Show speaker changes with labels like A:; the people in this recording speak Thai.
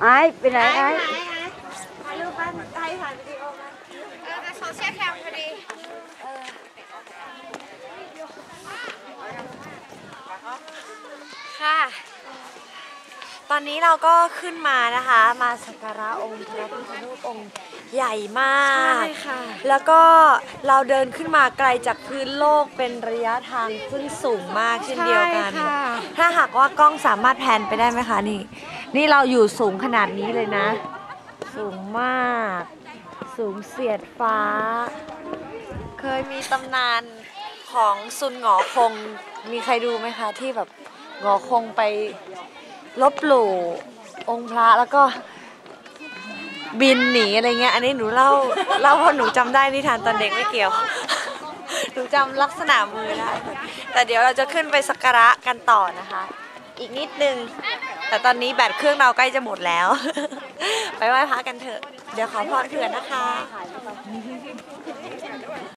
A: ไอ้ไปไหนไอ้
B: ถ่ายรูปบ้านถ่ายถ่ายวิดีโอมาเออแต่โซเชียลแคมพอดี
C: ค่ะ ตอนนี้เราก็ขึ้นมานะคะ มาสักการะองค์พระพุทธรูปองค์ใหญ่มาก
B: ใช่ค่ะ
C: แล้วก็เราเดินขึ้นมาไกลจากพื้นโลกเป็นระยะทางซึ่งสูงมากเช่นเดียวกัน
B: ใช่ค่ะ
C: ถ้าหากว่ากล้องสามารถแพนไปได้ไหมคะนี่ นี่เราอยู่สูงขนาดนี้เลยนะ สูงมาก สูงเสียดฟ้า เคยมีตำนานของซุนหงอคง มีใครดูไหมคะที่แบบหงอคงไป ลบหลู่องค์พระแล้วก็บินหนีอะไรเงี้ย อันนี้หนูเล่าเล่าเพราะหนูจำได้นิทานตอนเด็กไม่เกี่ยว หนูจำลักษณะมือได้แต่เดี๋ยวเราจะขึ้นไปสักการะกันต่อนะคะ อีกนิดนึง แต่ตอนนี้แบตเครื่องเราใกล้จะหมดแล้ว ไปไหว้พระกันเถอะ เดี๋ยวขอพรเผื่อนนะคะ